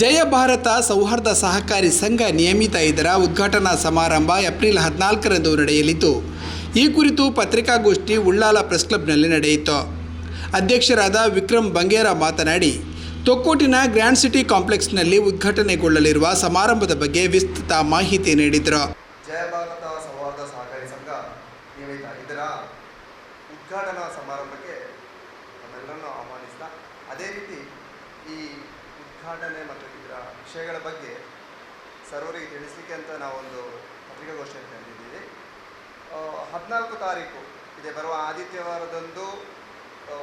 ಜಯ ಭಾರತ ಸೌಹಾರ್ದ ಸಹಕಾರಿ ಸಂಘ ನಿಯಮಿತ ಇದರ ಉದ್ಘಾಟನಾ ಸಮಾರಂಭ ಏಪ್ರಿಲ್ ಹದಿನಾಲ್ಕರಂದು ನಡೆಯಲಿದ್ದು, ಈ ಕುರಿತು ಪತ್ರಿಕಾಗೋಷ್ಠಿ ಉಳ್ಳಾಲ ಪ್ರೆಸ್ ಕ್ಲಬ್ನಲ್ಲಿ ನಡೆಯಿತು. ಅಧ್ಯಕ್ಷರಾದ ವಿಕ್ರಮ್ ಬಂಗೇರ ಮಾತನಾಡಿ, ತೊಕ್ಕೋಟಿನ ಗ್ರ್ಯಾಂಡ್ ಸಿಟಿ ಕಾಂಪ್ಲೆಕ್ಸ್ನಲ್ಲಿ ಉದ್ಘಾಟನೆಗೊಳ್ಳಲಿರುವ ಸಮಾರಂಭದ ಬಗ್ಗೆ ವಿಸ್ತೃತ ಮಾಹಿತಿ ನೀಡಿದರು. ಜಯ ಭಾರತ ಸೌಹಾರ್ದ ಸಹಕಾರಿ ಸಂಘ ನಿಯಮಿತ ಇದರ ಉದ್ಘಾಟನಾ ಸಮಾರಂಭಕ್ಕೆ ನಮ್ಮೆಲ್ಲರನ್ನು ಆಹ್ವಾನಿಸ್ತಾ ಅದೇ ರೀತಿ ಈ ಉದ್ಘಾಟನೆ ಮತ್ತು ಇದರ ವಿಷಯಗಳ ಬಗ್ಗೆ ಸರ್ವರಿಗೆ ತಿಳಿಸಲಿಕ್ಕೆ ಅಂತ ನಾವೊಂದು ಪತ್ರಿಕಾಗೋಷ್ಠಿಯನ್ನು ಕರೆದಿದ್ದೀವಿ ಹದಿನಾಲ್ಕು ತಾರೀಕು ಇದೆ. ಬರುವ ಆದಿತ್ಯವಾರದಂದು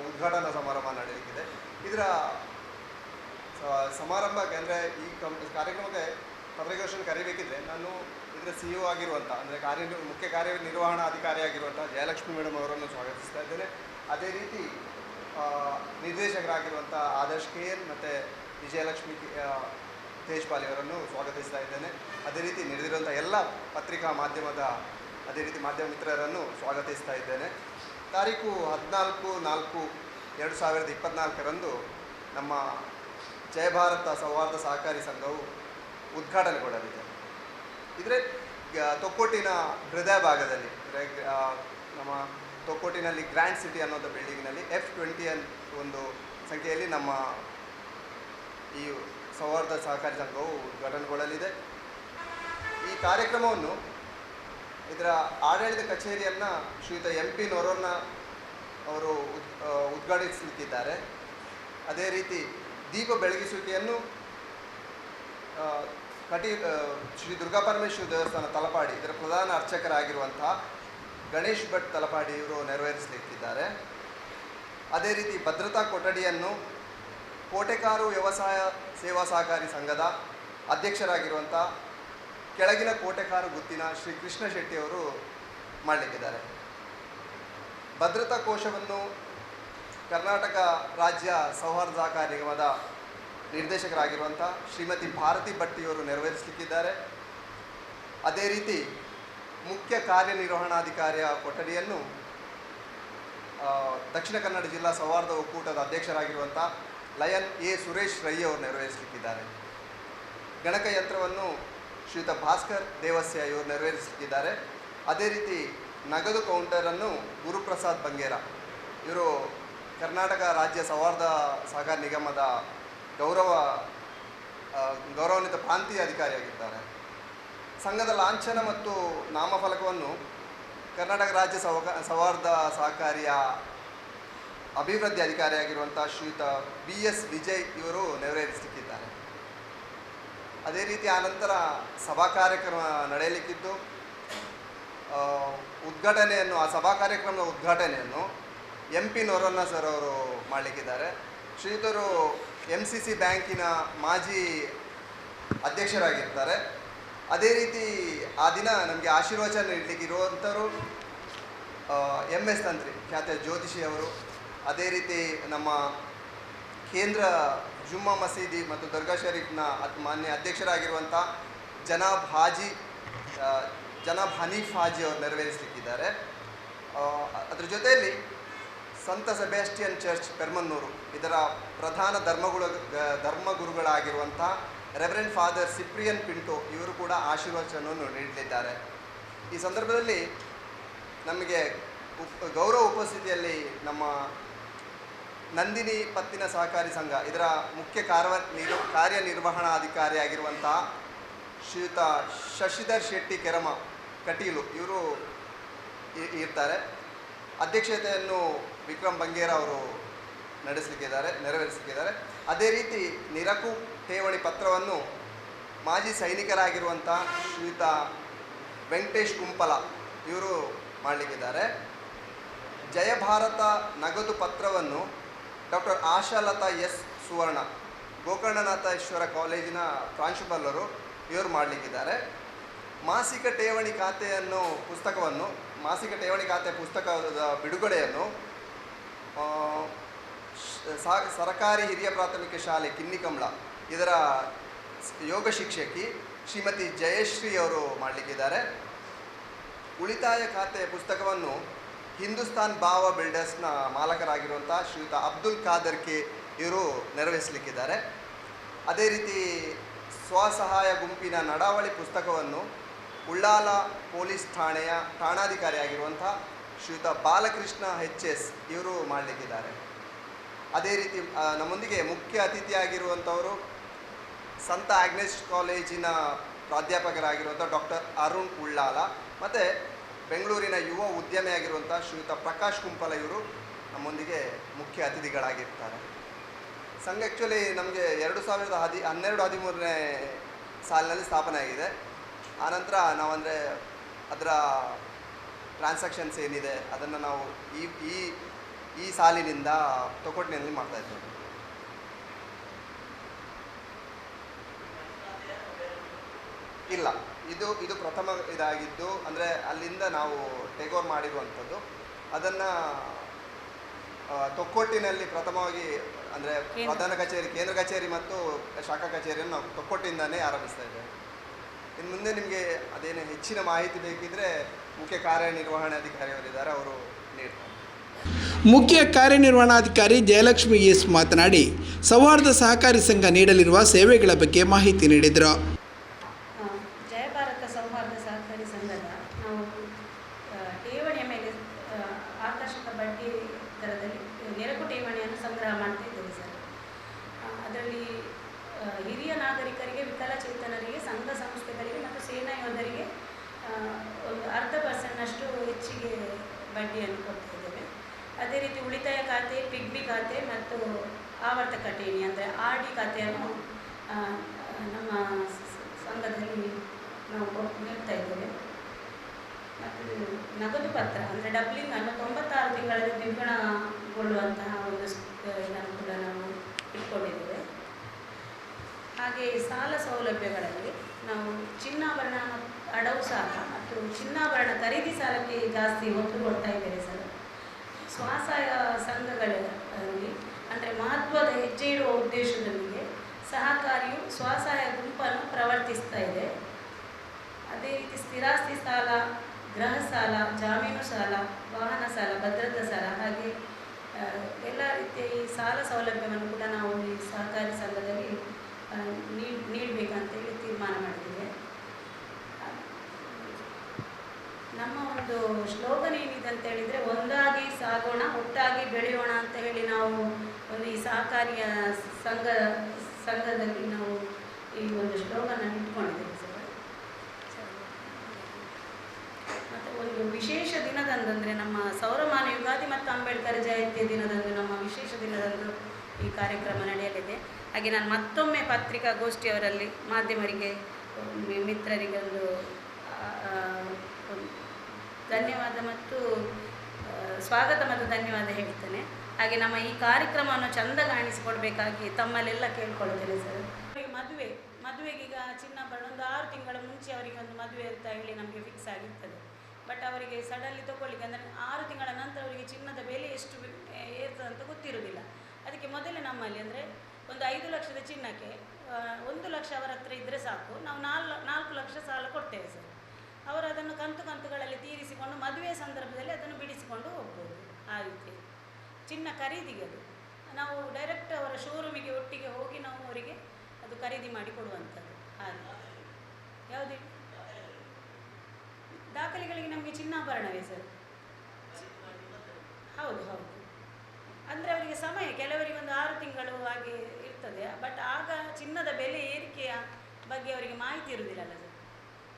ಉದ್ಘಾಟನಾ ಸಮಾರಂಭ ನಡೆಯಲಿಕ್ಕಿದೆ. ಇದರ ಸಮಾರಂಭಕ್ಕೆ ಅಂದರೆ ಈ ಕಂ ಕಾರ್ಯಕ್ರಮಕ್ಕೆ ಪತ್ರಿಕಾಗೋಷ್ಠಿಯನ್ನು ಕರಿಬೇಕಿದ್ರೆ ನಾನು ಇದರ ಸಿ ಇ ಆಗಿರುವಂಥ ಅಂದರೆ ಕಾರ್ಯ, ಮುಖ್ಯ ಕಾರ್ಯನಿರ್ವಹಣಾ ಅಧಿಕಾರಿ ಆಗಿರುವಂಥ ಜಯಲಕ್ಷ್ಮಿ ಮೇಡಮ್ ಅವರನ್ನು ಸ್ವಾಗತಿಸ್ತಾ ಇದ್ದೇನೆ. ಅದೇ ರೀತಿ ನಿರ್ದೇಶಕರಾಗಿರುವಂಥ ಆದರ್ಶ್ ಕೆ ಎನ್ ಮತ್ತು ವಿಜಯಲಕ್ಷ್ಮಿ ತೇಜ್ಪಾಲ್ ಅವರನ್ನು ಸ್ವಾಗತಿಸ್ತಾ ಇದ್ದೇನೆ. ಅದೇ ರೀತಿ ನಡೆದಿರುವಂಥ ಎಲ್ಲ ಪತ್ರಿಕಾ ಮಾಧ್ಯಮದ ಅದೇ ರೀತಿ ಮಾಧ್ಯಮ ಮಿತ್ರರನ್ನು ಸ್ವಾಗತಿಸ್ತಾ ಇದ್ದೇನೆ. ತಾರೀಕು ಹದಿನಾಲ್ಕು ನಾಲ್ಕು ಎರಡು ಸಾವಿರದ ಇಪ್ಪತ್ನಾಲ್ಕರಂದು ನಮ್ಮ ಜಯ ಭಾರತ ಸೌಹಾರ್ದ ಸಹಕಾರಿ ಸಂಘವು ಉದ್ಘಾಟನೆಗೊಳ್ಳಲಿದೆ. ಇದ್ರೆ ತೊಕ್ಕೋಟಿನ ಹೃದಯ ಭಾಗದಲ್ಲಿ ನಮ್ಮ ತೊಕ್ಕೋಟಿನಲ್ಲಿ ಗ್ರ್ಯಾಂಡ್ ಸಿಟಿ ಅನ್ನೋದು ಬಿಲ್ಡಿಂಗ್ನಲ್ಲಿ ಎಫ್ ಟ್ವೆಂಟಿ ಒಂದು ಸಂಖ್ಯೆಯಲ್ಲಿ ನಮ್ಮ ಈ ಸೌಹಾರ್ದ ಸಹಕಾರಿ ಸಂಘವು ಉದ್ಘಾಟನೆಗೊಳ್ಳಲಿದೆ. ಈ ಕಾರ್ಯಕ್ರಮವನ್ನು ಇದರ ಆಡಳಿತ ಕಚೇರಿಯನ್ನು ಶ್ರೀಯುತ ಎಂ ಪಿ ನೊರೋರ್ನ ಅವರು ಉದ್ ಉದ್ಘಾಟಿಸಲಿಕ್ಕಿದ್ದಾರೆ. ಅದೇ ರೀತಿ ದೀಪ ಬೆಳಗಿಸುವಿಕೆಯನ್ನು ಕಟಿ ಶ್ರೀ ದುರ್ಗಾಪರಮೇಶ್ವರ ದೇವಸ್ಥಾನ ತಲಪಾಡಿ, ಇದರ ಪ್ರಧಾನ ಅರ್ಚಕರಾಗಿರುವಂತಹ ಗಣೇಶ್ ಭಟ್ ತಲಪಾಡಿ ಇವರು ನೆರವೇರಿಸಲಿಕ್ಕಿದ್ದಾರೆ. ಅದೇ ರೀತಿ ಭದ್ರತಾ ಕೊಠಡಿಯನ್ನು ಕೋಟೆಕಾರು ವ್ಯವಸಾಯ ಸೇವಾ ಸಹಕಾರಿ ಸಂಘದ ಅಧ್ಯಕ್ಷರಾಗಿರುವಂಥ ಕೆಳಗಿನ ಕೋಟೆಕಾರು ಗುತ್ತಿನ ಶ್ರೀ ಕೃಷ್ಣ ಶೆಟ್ಟಿ ಅವರು ಮಾಡಲಿಕ್ಕಿದ್ದಾರೆ. ಭದ್ರತಾ ಕೋಶವನ್ನು ಕರ್ನಾಟಕ ರಾಜ್ಯ ಸೌಹಾರ್ದ ಸಹಕಾರ ನಿಗಮದ ನಿರ್ದೇಶಕರಾಗಿರುವಂಥ ಶ್ರೀಮತಿ ಭಾರತಿ ಭಟ್ಟಿಯವರು ನೆರವೇರಿಸಲಿಕ್ಕಿದ್ದಾರೆ. ಅದೇ ರೀತಿ ಮುಖ್ಯ ಕಾರ್ಯನಿರ್ವಹಣಾಧಿಕಾರಿಯ ಕೊಠಡಿಯನ್ನು ದಕ್ಷಿಣ ಕನ್ನಡ ಜಿಲ್ಲಾ ಸೌಹಾರ್ದ ಒಕ್ಕೂಟದ ಅಧ್ಯಕ್ಷರಾಗಿರುವಂಥ ಲಯನ್ ಎ ಸುರೇಶ್ ರೈ ಅವರು ನೆರವೇರಿಸಲಿಕ್ಕಿದ್ದಾರೆ. ಗಣಕಯಂತ್ರವನ್ನು ಶ್ರೀಯುತ ಭಾಸ್ಕರ್ ದೇವಸ್ಯ ಇವರು ನೆರವೇರಿಸಲಿಕ್ಕಿದ್ದಾರೆ. ಅದೇ ರೀತಿ ನಗದು ಕೌಂಟರನ್ನು ಗುರುಪ್ರಸಾದ್ ಬಂಗೇರ. ಇವರು ಕರ್ನಾಟಕ ರಾಜ್ಯ ಸೌಹಾರ್ದ ಸಹಕಾರ ನಿಗಮದ ಗೌರವ ಗೌರವಾನ್ವಿತ ಪ್ರಾಂತೀಯ ಅಧಿಕಾರಿಯಾಗಿದ್ದಾರೆ ಸಂಘದ ಲಾಂಛನ ಮತ್ತು ನಾಮಫಲಕವನ್ನು ಕರ್ನಾಟಕ ರಾಜ್ಯ ಸೌಕ ಸೌಹಾರ್ದ ಸಹಕಾರಿಯ ಅಭಿವೃದ್ಧಿ ಅಧಿಕಾರಿಯಾಗಿರುವಂಥ ಶ್ರೀಯುತ ಬಿ ಎಸ್ ವಿಜಯ್ ಇವರು ನೆರವೇರಿಸಲಿಕ್ಕಿದ್ದಾರೆ ಅದೇ ರೀತಿ ಆನಂತರ ಸಭಾ ಕಾರ್ಯಕ್ರಮ ನಡೆಯಲಿಕ್ಕಿದ್ದು ಉದ್ಘಾಟನೆಯನ್ನು, ಆ ಸಭಾ ಕಾರ್ಯಕ್ರಮದ ಉದ್ಘಾಟನೆಯನ್ನು ಎಂ ಪಿ ನೊರನ್ನ ಸರ್ ಅವರು ಮಾಡಲಿಕ್ಕಿದ್ದಾರೆ. ಶ್ರೀಯುತರು ಎಂ ಸಿ ಸಿ ಬ್ಯಾಂಕಿನ ಮಾಜಿ ಅಧ್ಯಕ್ಷರಾಗಿರ್ತಾರೆ. ಅದೇ ರೀತಿ ಆ ದಿನ ನಮಗೆ ಆಶೀರ್ವಚನ ನೀಡಲಿಕ್ಕಿರುವಂಥವರು ಎಂ ಎಸ್ ತಂತ್ರಿ, ಖ್ಯಾತ ಜ್ಯೋತಿಷಿ ಅವರು ಅದೇ ರೀತಿ ನಮ್ಮ ಕೇಂದ್ರ ಜುಮ್ಮಾ ಮಸೀದಿ ಮತ್ತು ದರ್ಗಾ ಶರೀಫ್ನ ಮಾನ್ಯ ಅಧ್ಯಕ್ಷರಾಗಿರುವಂಥ ಜನಾಬ್ ಹಾಜಿ ಜನಾಬ್ ಹನೀಫ್ ಹಾಜಿ ಅವರು ನೆರವೇರಿಸಲಿಕ್ಕಿದ್ದಾರೆ. ಅದರ ಜೊತೆಯಲ್ಲಿ ಸಂತ ಸೆಬ್ಯಾಸ್ಟಿಯನ್ ಚರ್ಚ್ ಪೆರ್ಮನ್ನೂರು, ಇದರ ಪ್ರಧಾನ ಧರ್ಮಗುಳ ಧರ್ಮಗುರುಗಳಾಗಿರುವಂಥ ರೆವರೆಂಡ್ ಫಾದರ್ ಸಿಪ್ರಿಯನ್ ಪಿಂಟೋ ಇವರು ಕೂಡ ಆಶೀರ್ವಚನವನ್ನು ನೀಡಲಿದ್ದಾರೆ. ಈ ಸಂದರ್ಭದಲ್ಲಿ ನಮಗೆ ಉಪ್, ಗೌರವ ಉಪಸ್ಥಿತಿಯಲ್ಲಿ ನಮ್ಮ ನಂದಿನಿ ಪತ್ತಿನ ಸಹಕಾರಿ ಸಂಘ, ಇದರ ಮುಖ್ಯ ಕಾರ್ಯ ಕಾರ್ಯನಿರ್ವಹಣಾಧಿಕಾರಿ ಕಾರ್ಯನಿರ್ವಹಣಾಧಿಕಾರಿಯಾಗಿರುವಂಥ ಶ್ರೀಯುತ ಶಶಿಧರ್ ಶೆಟ್ಟಿ ಕೆರಮ ಕಟೀಲು, ಇವರು ಇರ್ತಾರೆ. ಅಧ್ಯಕ್ಷತೆಯನ್ನು ವಿಕ್ರಮ್ ಬಂಗೇರ ಅವರು ನಡೆಸಲಿಕ್ಕಿದ್ದಾರೆ, ನೆರವೇರಿಸಲಿಕ್ಕಿದ್ದಾರೆ. ಅದೇ ರೀತಿ ನಿರಕು ಠೇವಣಿ ಪತ್ರವನ್ನು ಮಾಜಿ ಸೈನಿಕರಾಗಿರುವಂಥ ಶ್ರೀಯುತ ವೆಂಕಟೇಶ್ ಕುಂಪಲ, ಇವರು ಮಾಡಲಿಕ್ಕಿದ್ದಾರೆ. ಜಯ ಭಾರತ ನಗದು ಪತ್ರವನ್ನು ಡಾಕ್ಟರ್ ಆಶಾಲತಾ ಎಸ್ ಸುವರ್ಣ ಗೋಕರ್ಣನಾಥೇಶ್ವರ ಕಾಲೇಜಿನ ಪ್ರಾಂಶುಪಾಲರು ಇವರು ಮಾಡಲಿಕ್ಕಿದ್ದಾರೆ. ಮಾಸಿಕ ಠೇವಣಿ ಖಾತೆಯನ್ನು ಪುಸ್ತಕವನ್ನು, ಮಾಸಿಕ ಠೇವಣಿ ಖಾತೆ ಪುಸ್ತಕದ ಬಿಡುಗಡೆಯನ್ನು ಸರಕಾರಿ ಹಿರಿಯ ಪ್ರಾಥಮಿಕ ಶಾಲೆ ಕಿನ್ನಿಕಂಬಳ, ಇದರ ಯೋಗ ಶಿಕ್ಷಕಿ ಶ್ರೀಮತಿ ಜಯಶ್ರೀ ಅವರು ಮಾಡಲಿಕ್ಕಿದ್ದಾರೆ. ಉಳಿತಾಯ ಖಾತೆ ಪುಸ್ತಕವನ್ನು ಹಿಂದೂಸ್ತಾನ್ ಭಾವ ಬಿಲ್ಡರ್ಸ್ನ ಮಾಲಕರಾಗಿರುವಂಥ ಶ್ರೀಯುತ ಅಬ್ದುಲ್ ಖಾದರ್ ಕೆ ಇವರು ನೆರವೇರಿಸಲಿಕ್ಕಿದ್ದಾರೆ. ಅದೇ ರೀತಿ ಸ್ವಸಹಾಯ ಗುಂಪಿನ ನಡಾವಳಿ ಪುಸ್ತಕವನ್ನು ಉಳ್ಳಾಲ ಪೊಲೀಸ್ ಠಾಣೆಯ ಠಾಣಾಧಿಕಾರಿಯಾಗಿರುವಂಥ ಶ್ರೀಯುತ ಬಾಲಕೃಷ್ಣ ಎಚ್ ಎಸ್ ಇವರು ಮಾಡಲಿಕ್ಕಿದ್ದಾರೆ. ಅದೇ ರೀತಿ ನಮ್ಮೊಂದಿಗೆ ಮುಖ್ಯ ಅತಿಥಿಯಾಗಿರುವಂಥವರು ಸಂತ ಆಗ್ನೆಸ್ ಕಾಲೇಜಿನ ಪ್ರಾಧ್ಯಾಪಕರಾಗಿರುವಂಥ ಡಾಕ್ಟರ್ ಅರುಣ್ ಉಳ್ಳಾಲ ಮತ್ತು ಬೆಂಗಳೂರಿನ ಯುವ ಉದ್ಯಮಿಯಾಗಿರುವಂಥ ಶ್ರೀಯುತ ಪ್ರಕಾಶ್ ಕುಂಪಲ ಇವರು ನಮ್ಮೊಂದಿಗೆ ಮುಖ್ಯ ಅತಿಥಿಗಳಾಗಿರ್ತಾರೆ. ಸಂಘ ಆ್ಯಕ್ಚುಲಿ ನಮಗೆ ಎರಡು ಸಾವಿರದ ಹದಿ, ಹನ್ನೆರಡು, ಹದಿಮೂರನೇ ಸಾಲಿನಲ್ಲಿ ಸ್ಥಾಪನೆ ಆಗಿದೆ. ಆನಂತರ ನಾವಂದರೆ ಅದರ ಟ್ರಾನ್ಸಾಕ್ಷನ್ಸ್ ಏನಿದೆ ಅದನ್ನು ನಾವು ಈ ಈ ಈ ಸಾಲಿನಿಂದ ಮಾಡ್ತಾ ಇದ್ದೇವೆ. ಇಲ್ಲ. ಇದು ಇದು ಪ್ರಥಮ ಇದಾಗಿದ್ದು ಅಂದರೆ ಅಲ್ಲಿಂದ ನಾವು ಟೇಕ್ ಓವರ್ ಮಾಡಿರುವಂಥದ್ದು. ಅದನ್ನು ತೊಕ್ಕೊಟ್ಟಿನಲ್ಲಿ ಪ್ರಥಮವಾಗಿ ಅಂದರೆ ಕೇಂದ್ರ. ಪ್ರಧಾನ ಕಚೇರಿ ಕೇಂದ್ರ ಕಚೇರಿ ಮತ್ತು ಶಾಖಾ ಕಚೇರಿಯನ್ನು ನಾವು ತೊಕ್ಕೊಟ್ಟಿಂದಾನೇ ಆರಂಭಿಸ್ತಾ ಇದ್ದೇವೆ. ಇನ್ನು ಮುಂದೆ ನಿಮಗೆ ಅದೇನು ಹೆಚ್ಚಿನ ಮಾಹಿತಿ ಬೇಕಿದ್ರೆ ಮುಖ್ಯ ಕಾರ್ಯನಿರ್ವಹಣಾಧಿಕಾರಿಯವರಿದ್ದಾರೆ ಅವರು ನೀಡ್ತಾರೆ. ಮುಖ್ಯ ಕಾರ್ಯನಿರ್ವಹಣಾಧಿಕಾರಿ ಜಯಲಕ್ಷ್ಮಿ ಎಸ್ ಮಾತನಾಡಿ ಸೌಹಾರ್ದ ಸಹಕಾರಿ ಸಂಘ ನೀಡಲಿರುವ ಸೇವೆಗಳ ಬಗ್ಗೆ ಮಾಹಿತಿ ನೀಡಿದರು ಆ, ಜಯ ಭಾರತ ಸೌಹಾರ್ದ ಸಹಕಾರಿ ಸಂಘದ ನಾವು ಆ, ಠೇವಣಿಯ ಮೇಲೆ ಆ, ಬಡ್ಡಿ ದರದಲ್ಲಿ ನೆರಕು ಠೇವಣಿಯನ್ನು ಸಂಗ್ರಹ ಮಾಡ್ತಾ ಸರ್. ಅದರಲ್ಲಿ ಹಿರಿಯ ನಾಗರಿಕರಿಗೆ, ವಿಕಲಚೇತನರಿಗೆ, ಸಂಘ ಸಂಸ್ಥೆಗಳಿಗೆ ಮತ್ತು ಸೇನಾ ಯೋಧರಿಗೆ ಒಂದು ಅರ್ಧ ಪರ್ಸೆಂಟ್ನಷ್ಟು ಹೆಚ್ಚಿಗೆ ಬಡ್ಡಿಯನ್ನು ಕೊಡ್ತಾ ಇದ್ದೇವೆ. ಅದೇ ರೀತಿ ಉಳಿತಾಯ ಖಾತೆ ಪಿಗ್ಬಿ ಖಾತೆ ಮತ್ತು ಆವರ್ತಕ ಠೇವಣಿ ಅಂದರೆ ಆರ್ ಡಿ ಖಾತೆಯನ್ನು ನಮ್ಮ ಸಂಘದಲ್ಲಿ ನಾವು ನೀಡ್ತಾ ಇದ್ದೇವೆ. ನಗದು ಪತ್ರ, ಅಂದರೆ ಡಬ್ಲಿಂಗ್ ಅನ್ನು ತೊಂಬತ್ತಾರು ತಿಂಗಳಲ್ಲಿ ದ್ವಿಗುಣಗೊಳ್ಳುವಂತಹ ಒಂದು ಇದನ್ನು ಕೂಡ ನಾವು ಇಟ್ಕೊಂಡಿದ್ದೇವೆ. ಹಾಗೆ ಸಾಲ ಸೌಲಭ್ಯಗಳಲ್ಲಿ ನಾವು ಚಿನ್ನಾಭರಣ ಅಡವು ಸಾಲ ಮತ್ತು ಚಿನ್ನಾಭರಣ ಖರೀದಿ ಸಾಲಕ್ಕೆ ಜಾಸ್ತಿ ಒತ್ತು ಕೊಡ್ತಾ ಇದ್ದೇವೆ ಸರ್. ಸ್ವಸಹಾಯ ಸಂಘಗಳಲ್ಲಿ, ಅಂದರೆ ಮಹತ್ವದ ಹೆಜ್ಜೆ ಇಡುವ ಉದ್ದೇಶದೊಂದಿಗೆ ಸಹಕಾರಿಯು ಸ್ವಸಹಾಯ ಗುಂಪನ್ನು ಪ್ರವರ್ತಿಸ್ತಾ ಇದೆ. ಅದೇ ರೀತಿ ಸ್ಥಿರಾಸ್ತಿ ಸಾಲ ಗೃಹ ಸಾಲ ಜಾಮೀನು ಸಾಲ ವಾಹನ ಸಾಲ ಭದ್ರತಾ ಸಾಲ ಹಾಗೆ ಎಲ್ಲ ರೀತಿಯ ಈ ಸಾಲ ಸೌಲಭ್ಯವನ್ನು ಕೂಡ ನಾವು ಈ ಸಹಕಾರಿ ಸಂಘದಲ್ಲಿ ನೀಡಬೇಕಂತೇಳಿ ತೀರ್ಮಾನ ಮಾಡಿದ್ದೇವೆ. ನಮ್ಮ ಒಂದು ಶ್ಲೋಗನ್ ಏನಿದೆ ಅಂತ ಹೇಳಿದರೆ, ಒಂದಾಗಿ ಸಾಗೋಣ, ಒಟ್ಟಾಗಿ ಬೆಳೆಯೋಣ ಅಂತ ಹೇಳಿ ನಾವು ಒಂದು ಈ ಸಹಕಾರಿಯ ಸಂಘ, ಸಂಘದಲ್ಲಿ ನಾವು ಈ ಒಂದು ಸ್ಲೋಗನನ್ನು ಇಟ್ಕೊಂಡಿದ್ದೇವೆ ಸರ್ ಮತ್ತು ಒಂದು ವಿಶೇಷ ದಿನದಂದಂದರೆ ನಮ್ಮ ಸೌರಮಾನ ಯುಗಾದಿ ಮತ್ತು ಅಂಬೇಡ್ಕರ್ ಜಯಂತಿಯ ದಿನದಂದು, ನಮ್ಮ ವಿಶೇಷ ದಿನದಂದು ಈ ಕಾರ್ಯಕ್ರಮ ನಡೆಯಲಿದೆ. ಹಾಗೆ ನಾನು ಮತ್ತೊಮ್ಮೆ ಪತ್ರಿಕಾಗೋಷ್ಠಿಯವರಲ್ಲಿ ಮಾಧ್ಯಮರಿಗೆ ಮಿತ್ರರಿಗೊಂದು ಧನ್ಯವಾದ ಮತ್ತು ಸ್ವಾಗತ ಮತ್ತು ಧನ್ಯವಾದ ಹೇಳ್ತೇನೆ. ಹಾಗೆ ನಮ್ಮ ಈ ಕಾರ್ಯಕ್ರಮವನ್ನು ಚಂದ ಕಾಣಿಸಿಕೊಡ್ಬೇಕಾಗಿ ತಮ್ಮಲ್ಲೆಲ್ಲ ಕೇಳ್ಕೊಳ್ತೇನೆ ಸರ್. ಮದುವೆ, ಮದುವೆಗೀಗ ಚಿನ್ನಾಭರಣ ಒಂದು ಆರು ತಿಂಗಳ ಮುಂಚೆ ಅವರಿಗೆ ಒಂದು ಮದುವೆ ಅಂತ ಹೇಳಿ ನಮಗೆ ಫಿಕ್ಸ್ ಆಗಿರ್ತದೆ. ಬಟ್ ಅವರಿಗೆ ಸಡನ್ಲಿ ತಗೊಳ್ಳಿಕ್ಕೆ ಅಂದರೆ ಆರು ತಿಂಗಳ ನಂತರ ಅವರಿಗೆ ಚಿನ್ನದ ಬೆಲೆ ಎಷ್ಟು ಏರ್ತದೆ ಅಂತ ಗೊತ್ತಿರೋದಿಲ್ಲ ಅದಕ್ಕೆ ಮೊದಲೇ ನಮ್ಮಲ್ಲಿ ಅಂದರೆ ಒಂದು ಐದು ಲಕ್ಷದ ಚಿನ್ನಕ್ಕೆ ಒಂದು ಲಕ್ಷ ಅವರ ಹತ್ರ ಇದ್ದರೆ ಸಾಕು. ನಾವು ನಾಲ್, ನಾಲ್ಕು ಲಕ್ಷ ಸಾಲ ಕೊಡ್ತೇವೆ ಸರ್. ಅವರು ಅದನ್ನು ಕಂತು ಕಂತುಗಳಲ್ಲಿ ತೀರಿಸಿಕೊಂಡು ಮದುವೆ ಸಂದರ್ಭದಲ್ಲಿ ಅದನ್ನು ಬಿಡಿಸಿಕೊಂಡು ಹೋಗ್ಬೋದು. ಆ ರೀತಿ ಚಿನ್ನ ಖರೀದಿಗೆ ಅದು. ನಾವು ಡೈರೆಕ್ಟ್ ಅವರ ಶೋರೂಮಿಗೆ ಒಟ್ಟಿಗೆ ಹೋಗಿ ನಾವು ಅವರಿಗೆ ಅದು ಖರೀದಿ ಮಾಡಿ ಕೊಡುವಂಥದ್ದು. ಹಾಗೆ. ಯಾವುದು ದಾಖಲೆಗಳಿಗೆ ನಮಗೆ ಚಿನ್ನಾಭರಣವೇ ಸರ್? ಹೌದು ಹೌದು. ಅಂದರೆ ಅವರಿಗೆ ಸಮಯ, ಕೆಲವರಿಗೆ ಒಂದು ಆರು ತಿಂಗಳು ಹಾಗೆ ಇರ್ತದೆ. ಬಟ್ ಆಗ ಚಿನ್ನದ ಬೆಲೆ ಏರಿಕೆಯ ಬಗ್ಗೆ ಅವರಿಗೆ ಮಾಹಿತಿ ಇರುವುದಿಲ್ಲಲ್ಲ ಸರ್?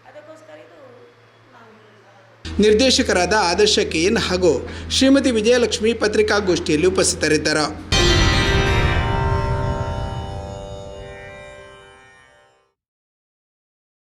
ಅದಕ್ಕೋಸ್ಕರ ಇದು ನಿರ್ದೇಶಕರಾದ ಆದರ್ಶ ಕೆ ಎನ್ ಹಾಗೂ ಶ್ರೀಮತಿ ವಿಜಯಲಕ್ಷ್ಮಿ ಪತ್ರಿಕಾಗೋಷ್ಠಿಯಲ್ಲಿ ಉಪಸ್ಥಿತರಿದ್ದರು.